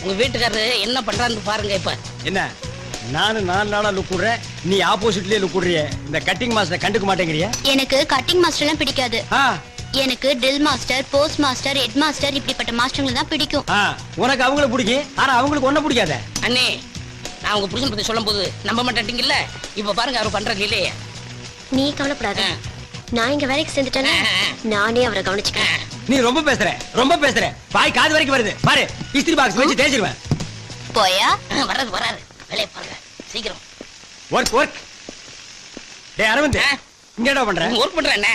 உங்க வீட்டுக்காரரு என்ன பண்றான்னு பாருங்க இப்ப. என்ன? நானும் நாலு நாளா லுக் விடுறேன் நீ ஆப்போசிட்லயே லுக் விடுறிய இந்த கட்டிங் மாஸ்டர் கண்டுக்க மாட்டேங்கிறிய? எனக்கு கட்டிங் மாஸ்டர்லாம் பிடிக்காது. ஆ. எனக்கு drill master post master head master இப்படிப்பட்ட மாஸ்டர்களை தான் பிடிக்கும். ஆ. உனக்கு அவங்கள பிடிக்கும். ஆனா அவங்களுக்கு ஒன்ன பிடிக்காத. அண்ணே நான் உங்க புருஷன் பத்தி சொல்லும் போது நம்ப மாட்டேட்டீங்கல்ல இப்ப பாருங்க அவர் பண்ற இல்லையே. நீ கவலைப்படாத. நான் இங்க வேலைக்கு சேர்ந்துட்டேன்னா நானே அவரை கவனிச்சுக்கிறேன். நீ ரொம்ப பேசுற ரொம்ப பேசுற. பாய் காது வரைக்கும் வருது. பாரு இஸ்திரி பாக்ஸ் வச்சு தேய்ச்சிருவேன். போயா? வராது வராது. வேலையை பாருங்க. சீக்கிரம். ஒர்க் ஒர்க் டேய் அரவிந்த்? இங்க என்ன பண்ற? ஒர்க் பண்றேன் என்ன?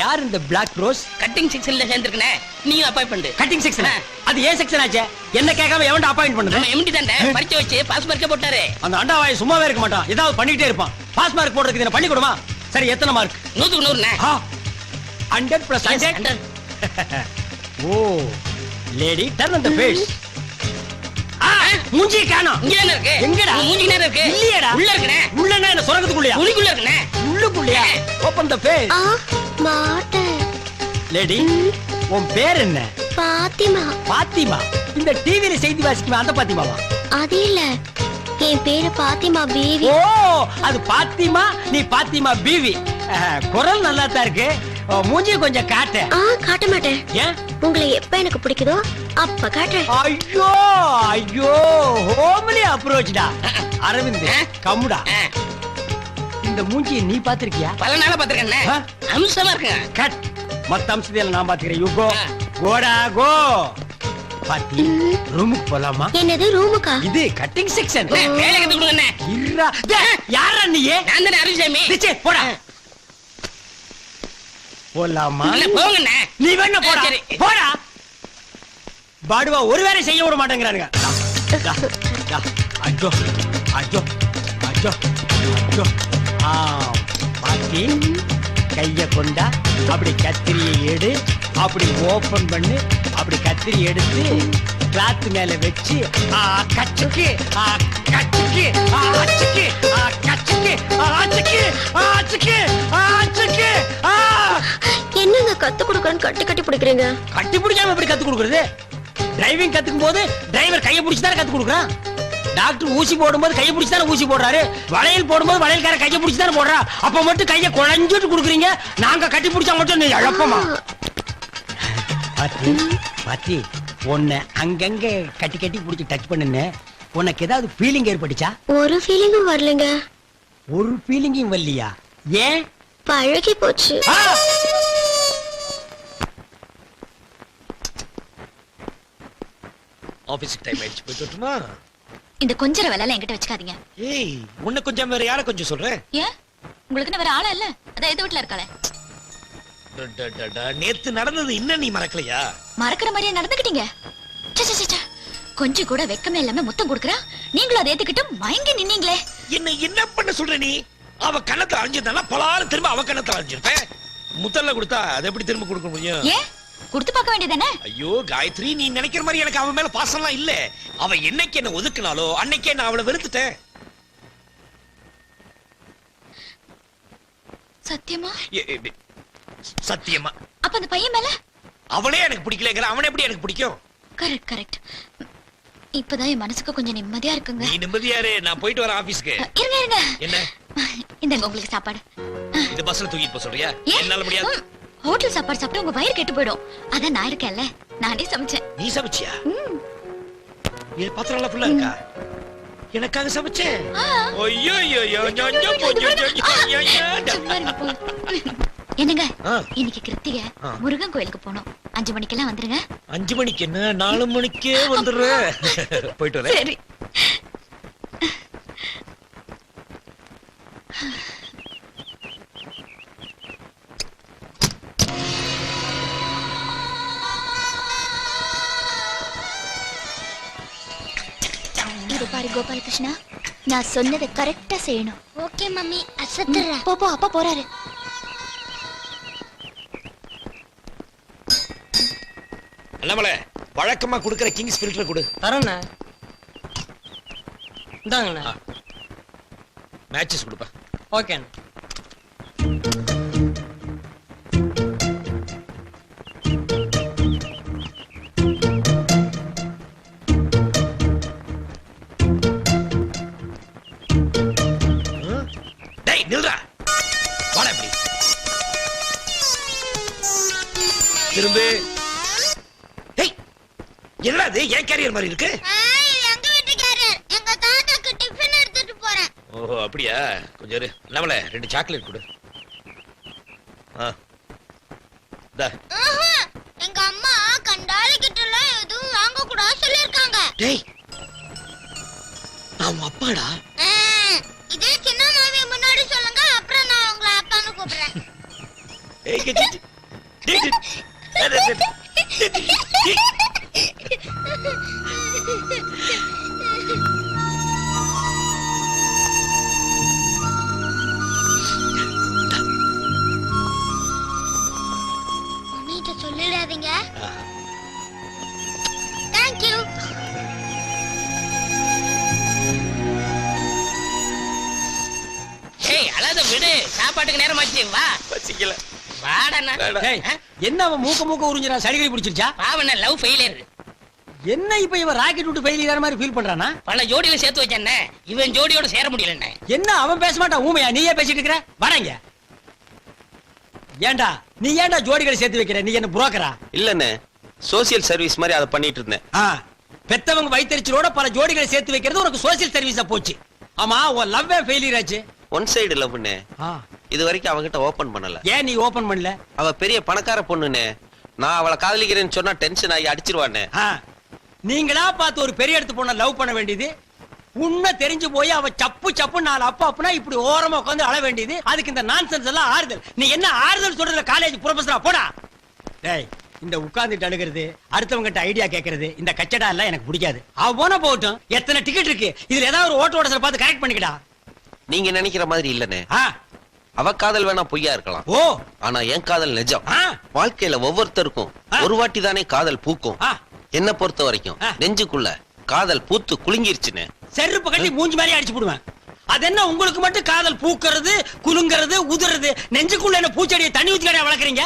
யார் இந்த பிளாக் ரோஸ் கட்டிங் செக்ஷன்ல சேர்ந்துருக்கனே. நீயும் அப்பாய் பண்ணு. Cutting section. அது ஏன் செக்ஷன் ஆச்சே? என்ன கேட்காம எவன்டா அப்பாயிண்ட் பண்ணது? நம்ம எம்டி தாண்டே பரிச்சை வச்சு பாஸ் மார்க்கே போட்டாரு. அந்த அண்டாவாய் சும்மாவே இருக்க மாட்டான். ஏதாவது பண்ணிட்டே இருப்பான். பாஸ் மார்க் போடுறதுக்கு இதை பண்ணி கொடுமா? சரி எத்தனை மார்க் நூத்துக்கு நூறுண்ணே. Hundred plus hundred 100. Oh lady turn அந்த ஃபேஸ் மூஞ்சி காணோம். இங்க தானே இருக்கு? எங்கடா? மூஞ்சி நேரம் இருக்கு? இல்லையேடா. உள்ள இருக்குண்ணே உள்ளனா என்ன சுரங்கத்துக்குள்ளயா உளிக்குள்ள இருக்குண்ணே உள்ளுக்குள்ளயா? ஓபன் த ஃபேஸ் ஆ மாட்டேன் லேடி உன் பேர் என்ன? பாத்திமா. பாத்திமா? இந்த டிவில செய்தி வாசிக்குமே? அந்த பாத்திமாவா? அது இல்ல. என் பேரு பாத்திமா பேபி ஓ அது பாத்திமா நீ பாத்திமா பீவி. குரல் நல்லா தான் இருக்கு. மூஞ்சி கொஞ்சம் காட்டு. ஆ காட்ட மாட்டேன். ஏன் உங்களை எப்ப எனக்கு பிடிக்குதோ அப்ப காட்டுறேன். ஐயோ ஐயோ ஹோம்லி அப்ரோச்டா அரவிந்த்? கம்முடா. இந்த மூஞ்சியை நீ பாத்திருக்கியா பல நாளா பாத்துருக்கேண்ணே ஆ? அம்சமா இருக்குங்க. கட். மத்த அம்சத்தையில நான் பாத்துக்கிறேன் யூ கோ ஆ. கோடா கோ. பாத்தி ரூமுக்கு போலாமா? என்னது ரூமுக்கா? இது கட்டிங் செக்ஷன் வேலை கத்து டேய், யாரா நீ நான் தானே அருள்சாமி போடா. போலாமா அண்ணே, போங்கண்ணே நீ வேணா போடா. சரி. போடா. பாடுவா ஒரு வேலை செய்ய விட மாட்டேங்கிறானுங்க. ஆ பாத்தி கைய கொண்டா அப்படி கத்திரியை எடு அப்படி ஓபன் பண்ணு அப்படி கத்திரி எடுத்து கிளாத் மேல வச்சு கச்சுக்கு என்னங்க கத்து கொடுக்கறன்னு கட்டி கட்டி பிடிக்கிறீங்க? கட்டி பிடிக்காம எப்படி கத்து கொடுக்குறது? டிரைவிங் கத்துக்கும் போது டிரைவர் கையை பிடிச்சி தானே கத்து கொடுக்குறான்? டாக்டர் ஊசி போடும்போது கையை பிடிச்சி தானே ஊசி போடுறாரு? வளையல் போடும்போது வளையல்கார கையை பிடிச்சி தானே போடுறா? அப்ப மட்டும் கையை குழஞ்சிட்டு கொடுக்குறீங்க. நாங்க கட்டி பிடிச்சா மட்டும் நீ இழப்பமா? பாத்தி பாத்தி உன்னை அங்கங்க கட்டி கட்டி பிடிச்சி டச் பண்ணுன்னு உனக்கு ஏதாவது ஃபீலிங் ஏற்பட்டுச்சா? ஒரு ஃபீலிங்கும் வரலங்க. ஒரு ஃபீலிங்கும் வரலையா? ஏன்? பழகி போச்சு. ஆ! ஆபீஸ்க்கு டைம் ஆயிடுச்சு. போயிட்டு வரட்டுமா? இந்த கொஞ்சர வேலை என்கிட்ட வச்சுக்காதீங்க. ஏய் உன்னை கொஞ்சம் வேற யார கொஞ்சம் சொல்றேன் ஏன் உங்களுக்கு வேற ஆளா இல்ல? அதான் எது வீட்டுல இருக்காளே? நேத்து நடந்தது இன்னும் நீ மறக்கலையா? மறக்கிற மாதிரியே நடந்துக்கிட்டீங்க. கொஞ்சம் கூட வெக்கமே இல்லாம முத்தம் கொடுக்குறா? நீங்களும் அதை ஏத்துக்கிட்டு மயங்கி நின்னீங்களே. என்ன என்ன பண்ண சொல்ற நீ? அவ கணத்தை அழிஞ்சிருந்தானா பலாறு திரும்ப அவ கணத்தை அழிஞ்சிருப்பேன் முதல்ல கொடுத்தா அதை எப்படி திரும்ப கொடுக்க முடியும்? ஏன்? கொடுத்து பார்க்க வேண்டியதானே ஐயோ காயத்ரி நீ நினைக்கிற மாதிரி எனக்கு அவன் மேல பாசம்லாம் இல்ல. அவ என்னைக்கு என்ன ஒதுக்குனாலோ அன்னைக்கே நான் அவளை வெறுத்துட்டேன். சத்தியமா? சத்தியமா. அப்ப அந்த பையன் மேல? அவனே எனக்கு பிடிக்கலங்கிற அவனை எப்படி எனக்கு பிடிக்கும்? Correct correct. இப்பதான் என் மனசுக்கு கொஞ்சம் நிம்மதியா இருக்குங்க. நீ நிம்மதியாரு நான் போயிட்டு வரேன் ஆபீஸ்க்கு. இருங்க இருங்க. என்ன? இந்தங்க உங்களுக்கு சாப்பாடு. இந்த பஸ்ல தூக்கிட்டு போக சொல்றியா? என்னால முடியாது. ஹோட்டல் சாப்பாடு சாப்பிட்டு உங்க வயிறு கெட்டு போயிடும். அதான் நான் இருக்கேன்ல. நானே சமைச்சேன். நீ சமைச்சியா? இது பாத்திரம் எல்லாம் ஃபுல்லா இருக்கா? எனக்காக சமைச்சேன். ஐயோ ஐயோ ஐயோ ஐயோ, ஐயோ, ஐயோ, ஐயோ, ஐயோ, என்னங்க? இன்னைக்கு கிருத்திகை. முருகன் கோயிலுக்கு போனோம் அஞ்சு மணிக்கெல்லாம் வந்துருங்க. அஞ்சு மணிக்கு என்ன? நாலு மணிக்கே வந்துடுறேன் போயிட்டு வரேன். சரி. இது பாரு கோபாலகிருஷ்ணா நான் சொன்னதை கரெக்டா செய்யணும். Okay mummy. அசத்துறேன். போ அப்பா போறாரு. அண்ணாமலை வழக்கமா கொடுக்குற கிங்ஸ் ஃபில்டர் கொடு. தரேண்ணே. இந்தாங்கண்ணே. மேட்சஸ் கொடுப்பேன் ஓகேண்ணே. திரும்பி. என்னடா இது ஏன் கேரியர் மாதிரி இருக்கு எங்க வீட்டுக்காரர் எங்க தாத்தாக்கு டிஃபன் எடுத்துட்டு போறேன் ஓஹோ அப்படியா கொஞ்சம் இரு நம்மள ரெண்டு சாக்லேட் கொடு ஆ. எங்க அம்மா கண்டாலி கிட்ட எல்லாம் எதுவும் வாங்க கூடாது சொல்லிருக்காங்க டேய் நான் அப்பாடா இதே சின்ன மாமி முன்னாடி சொல்லுங்க அப்புறம் நான் உங்களை அப்பான்னு கூப்பிடுறேன் ஏய் கே, நேரமாச்சு வா பசிக்கல வாடண்ணா என்ன அவன் மூக்க மூக்க உறிஞ்சிரா சடிகடி பிடிச்சிருச்சா? பாவண்ண லவ் ஃபெயிலியர் என்ன இப்ப இவன் ராக்கெட் விட்டு ஃபெயிலியர் மாதிரி ஃபீல் பண்றானா? பல ஜோடியில சேர்த்து வச்சேன்ன இவன் ஜோடியோட சேர முடியலண்ணே. என்ன அவன் பேச மாட்டான்? ஊமையா நீயே பேசிட்டு இருக்கிற? வராங்க ஏன்டா நீ ஏன்டா ஜோடிகளை சேர்த்து வைக்கிற? நீ என்ன புரோக்கரா இல்லண்ணே சோசியல் சர்வீஸ் மாதிரி அதை பண்ணிட்டு இருந்தேன். பெத்தவங்க வயிற்றுச்சலோட பல ஜோடிகளை சேர்த்து வைக்கிறது உனக்கு சோசியல் சர்வீஸா போச்சு. ஆமா உன் லவ்வே ஃபெயிலியர் ஆச்சு. ஒன் சைடு லவ்னு இது வரைக்கும் அவகிட்ட ஓபன் பண்ணல. ஏன் நீ ஓபன் பண்ணல? அவ பெரிய பணக்கார பொண்ணுண்ணே நான் அவளை காதலிக்கிறேன்னு சொன்னா டென்ஷன் ஆகி அடிச்சிருவானே நீங்களா பார்த்து ஒரு பெரிய இடத்து பொண்ண லவ் பண்ண வேண்டியது. உண்மை தெரிஞ்சு போய் அவ சப்பு சப்பு நாலு அப்பா அப்பனா இப்படி ஓரமா உட்காந்து அழ வேண்டியது. அதுக்கு இந்த நான்சென்ஸ் எல்லாம் ஆறுதல். நீ என்ன ஆறுதல் சொல்றதுல காலேஜ் ப்ரொஃபஸரா போடா. டேய் இந்த உட்கார்ந்துட்டு அழுகிறது அடுத்தவங்க ஐடியா கேக்குறது இந்த கச்சடா எல்லாம் எனக்கு பிடிக்காது. அவ போன போகட்டும். எத்தனை டிக்கெட் இருக்கு? இதுல ஏதாவது ஒரு ஓட்ட ஓடசல பார்த்து கரெக்ட் பண்ணிக்கடா. நீங்க நினைக்கிற மாதிரி இல்லண்ணே ஆ. அவ காதல் வேணா பொய்யா இருக்கலாம். ஓ. ஆனா என் காதல் நிஜம். வாழ்க்கையில ஒவ்வொருத்தருக்கும். ஒரு வாட்டி தானே காதல் பூக்கும். என்ன பொறுத்த வரைக்கும். நெஞ்சுக்குள்ள காதல் பூத்து குலுங்கிருச்சுன்னு. செருப்பு கட்டி மூஞ்சி மாதிரி அடிச்சு போடுவேன். அது என்ன உங்களுக்கு மட்டும் காதல் பூக்கிறது குலுங்கிறது உதுறது? நெஞ்சுக்குள்ள என்ன பூச்செடியை தண்ணி ஊத்தி கடையா வளர்க்குறீங்க?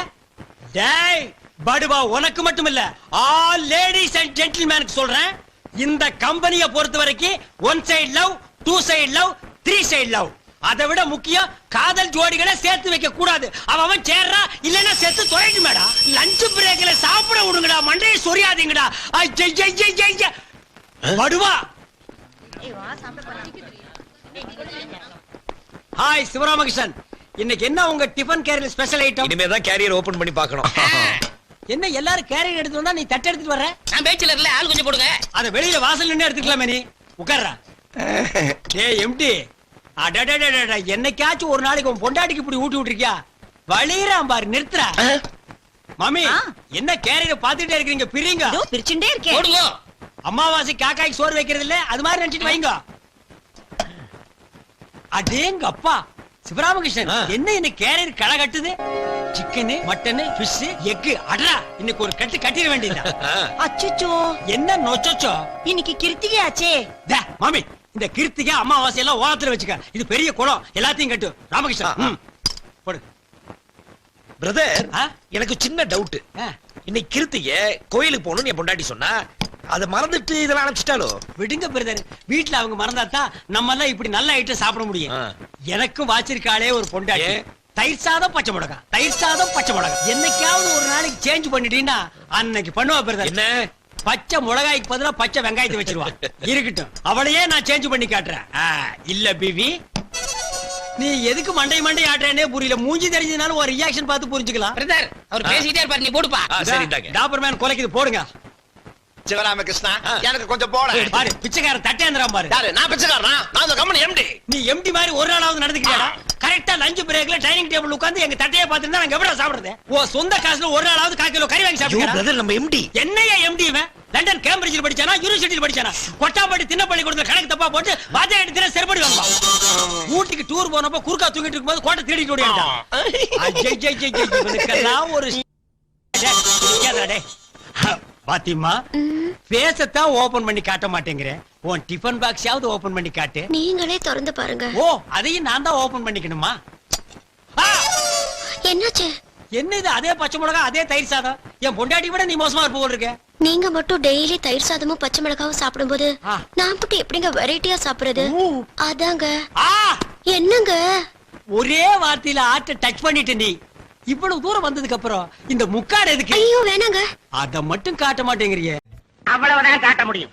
டேய் படுவா உனக்கு மட்டும் இல்ல ஆல் லேடிஸ் அண்ட் ஜென்டில்மேனுக்கு சொல்றேன். இந்த கம்பெனியை பொறுத்த வரைக்கும் one side love two side love three side love அதை விட முக்கியம் காதல் ஜோடிகளை சேர்த்து வைக்க கூடாது. அவன் அவன் சேர்றா இல்லைன்னா சேர்த்து தொலைட்டு மேடா லஞ்ச் பிரேக்ல சாப்பிட விடுங்கடா மண்டையை சொரியாதீங்கடா. ஐய, ஐய, ஐய, ஐய. படுவா. ஹாய் சிவராமகிருஷ்ணன். இன்னைக்கு என்ன உங்க டிஃபன் கேரியர் ஸ்பெஷல் ஐட்டம் இனிமே தான் கேரியர் ஓபன் பண்ணி பார்க்கணும். என்ன எல்லாரும் கேரியர் எடுத்து வந்தா நீ தட்டு எடுத்துட்டு வர்ற? நான் பேச்சுலர்ல ஆள் கொஞ்சம் போடுங்க. அத வெளியில வாசல் நின்னு எடுத்துக்கலாமே நீ. உட்கார்றா. டேய் எம்டி. அடடடடட என்னைக்காச்சும் ஒரு நாளைக்கு உன் பொண்டாட்டிக்கு இப்படி ஊட்டி விட்டுருக்கியா வழியிறான் பாரு நிறுத்துறா மாமி என்ன கேரியர் பாத்துட்டே இருக்கீங்க பிரிங்க பிரிச்சுட்டே இருக்கேன் போடுங்க அமாவாசை காக்காய்க்கு சோறு வைக்கிறது இல்ல அது மாதிரி நினைச்சிட்டு வைங்க அடேங்க அப்பா சிவராமகிருஷ்ணன் என்ன இன்னைக்கு கேரியர் களை கட்டுது சிக்கனு மட்டனு பிஷ் எக்கு அடரா இன்னைக்கு ஒரு கட்டு கட்டிட வேண்டியதா அச்சோ என்ன நொச்சோ இன்னைக்கு கிருத்திகை ஆச்சே மாமி இந்த கிருத்திகை அமாவாசை எல்லாம் ஓரத்துல வச்சுக்க. இது பெரிய குளம். எல்லாத்தையும் கட்டு. ராமகிருஷ்ணன். போடு. பிரதர்? எனக்கு சின்ன டவுட் ஆ, இன்னைக்கு கிருத்திய கோயிலுக்கு போகணும்னு என் பொண்டாட்டி சொன்னா அதை மறந்துட்டு இதெல்லாம் அனுப்பிச்சிட்டாலோ விடுங்க பிரதர் வீட்ல அவங்க மறந்தாதான் நம்ம எல்லாம் இப்படி நல்ல ஐட்டம் சாப்பிட முடியும். எனக்கும் வாச்சிருக்காளே ஒரு பொண்டாட்டி? தயிர் சாதம் பச்சை மிளகா தயிர் சாதம் பச்சை மிளகா என்னைக்காவது ஒரு நாளைக்கு சேஞ்ச் பண்ணிட்டீங்கன்னா அன்னைக்கு பண்ணுவா பிரதர் என்ன? பச்சை மிளகாய்க்கு பதிலா பச்சை வெங்காயத்தை வச்சிருவா இருக்கட்டும். அவளையே நான் சேஞ்ச் பண்ணி காட்டுறேன். இல்ல பிவி நீ எதுக்கு மண்டை மண்டை ஆட்டுறேனே புரியல. மூஞ்சி தெரிஞ்சதுனால ஒரு ரியாக்ஷன் பார்த்து புரிஞ்சுக்கலாம். பிரதர் அவர் பேசிட்டே இருப்பாரு நீ போடுப்பா. ஆ, சரி இந்தாங்க. டாபர் மேன் கொலைக்குது போடுங்க. சிவராமகிருஷ்ணா. எனக்கு கொஞ்சம் போட. பாரு பிச்சைக்காரன் தட்டேந்திரம் பாரு. யாரு? நான் பிச்சைக்காரனா? நான் அந்த கம்பெனி எம்டி நீ எம்டி மாதிரி ஒரு நாளாவது நடந்துக்கிறியாடா? கரெக்டா லஞ்ச் பிரேக்ல டைனிங் டேபிள் உட்கார்ந்து எங்க தட்டையை பார்த்துட்டு நாங்க எப்படி சாப்பிடுறது? ஓ சொந்த காசுல ஒரு நாளாவது கால் கிலோ கறி வாங்கி ஐயோ சாப்பிடுறா பிரதர் நம்ம எம்டி என்னையா எம்டி இவன்? லண்டன் கேம்பிரிட்ஜில் படிச்சானா யூனிவர்சிட்டியில் படிச்சானா? கொட்டாப்பாடி தின்ன பள்ளிக்கூடத்துல கணக்கு தப்பா போட்டு வாத்தியார் எடுத்து செருப்படி வாங்குவா ஊட்டிக்கு டூர் போனப்ப குறுக்கா தூங்கிட்டு இருக்கும்போது கோட்டை தேடிட்டு இவனுக்கெல்லாம் ஒரு. பாத்திமா பேசத்தான் ஓபன் பண்ணி காட்ட மாட்டேங்கிறேன். உன் டிஃபன் பாக்ஸாவது ஓபன் பண்ணி காட்டு. நீங்களே திறந்து பாருங்க. ஓ அதையும் நான் தான் ஓபன் பண்ணிக்கணுமா! என்னாச்சு? என்ன இது அதே பச்சை மிளகா அதே தயிர் சாதம்? என் பொண்டாட்டி விட நீ மோசமா இருப்ப போல் இருக்க. நீங்க மட்டும் டெய்லி தயிர் சாதமும் பச்சை மிளகாவும் சாப்பிடும்போது ஆ. நான் மட்டும் எப்படிங்க வெரைட்டியா சாப்பிடுறது. அதாங்க. ஆ! என்னங்க? ஒரே வார்த்தையில ஆட்ட டச் பண்ணிட்டு நீ. இவ்வளவு தூரம் வந்ததுக்கு அப்புறம் இந்த முக்காடு எதுக்கு? ஐயோ வேணாங்க. அத மட்டும் காட்ட மாட்டேங்கிறியே. அவ்வளவுதான் காட்ட முடியும்.